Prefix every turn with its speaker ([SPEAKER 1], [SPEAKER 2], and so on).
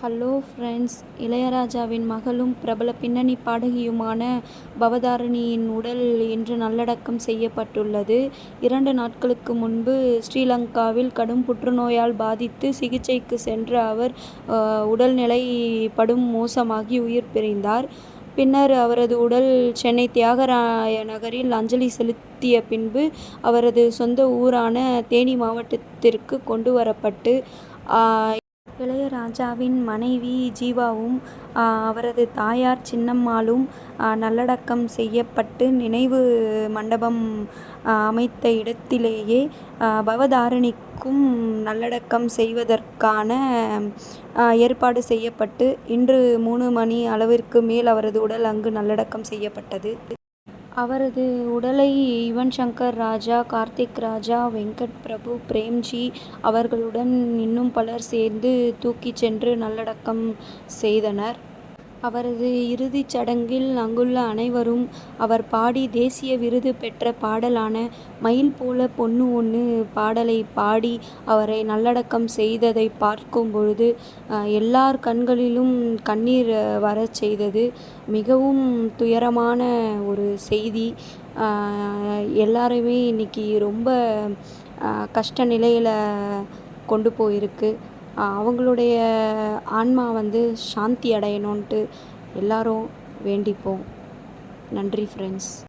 [SPEAKER 1] Hello friends இளையராஜாவின் மகளும் பிரபல பின்னணி பாடகியுமான பவதாரணியின் உடல் இன்று நல்லடக்கம் செய்யப்பட்டுள்ளது. இரண்டு நாட்களுக்கு முன்பு ஸ்ரீலங்காவில் கடும் புற்றுநோயால் பாதித்து சிகிச்சைக்கு சென்ற அவர் உடல்நிலை படும் மோசமாகி உயிர் பிரிந்தார். பின்னர் அவரது உடல் சென்னை தியாகராய நகரில் அஞ்சலி செலுத்திய பின்பு அவரது சொந்த ஊரான தேனி மாவட்டத்திற்கு கொண்டு வரப்பட்டு இளையராஜாவின் மனைவி ஜீவாவும் அவரது தாயார் சின்னம்மாளும் நல்லடக்கம் செய்யப்பட்டு நினைவு மண்டபம் அமைத்த இடத்திலேயே பவதாரணிக்கும் நல்லடக்கம் செய்வதற்கான ஏற்பாடு செய்யப்பட்டு இன்று மூணு மணி அளவிற்கு மேல் அவரது உடல் அங்கு நல்லடக்கம் செய்யப்பட்டது. அவரது உடலை யுவன் சங்கர் ராஜா கார்த்திக் ராஜா வெங்கட் பிரபு பிரேம்ஜி அவர்களுடன் இன்னும் பலர் சேர்ந்து தூக்கிச் சென்று நல்லடக்கம் செய்தனர். அவரது இறுதிச் சடங்கில் அங்குள்ள அனைவரும் அவர் பாடி தேசிய விருது பெற்ற பாடலான மயில் போல பொண்ணு ஒன்று பாடலை பாடி அவரை நல்லடக்கம் செய்ததை பார்க்கும் பொழுது எல்லார் கண்களிலும் கண்ணீர் வரச் செய்தது. மிகவும் துயரமான ஒரு செய்தி. எல்லாரையுமே இன்னைக்கு ரொம்ப கஷ்ட நிலையில் கொண்டு போயிருக்கு. அவங்களுடைய ஆன்மா வந்து சாந்தி அடையணுன்ட்டு எல்லாரும் வேண்டிப்போம். நன்றி ஃப்ரெண்ட்ஸ்.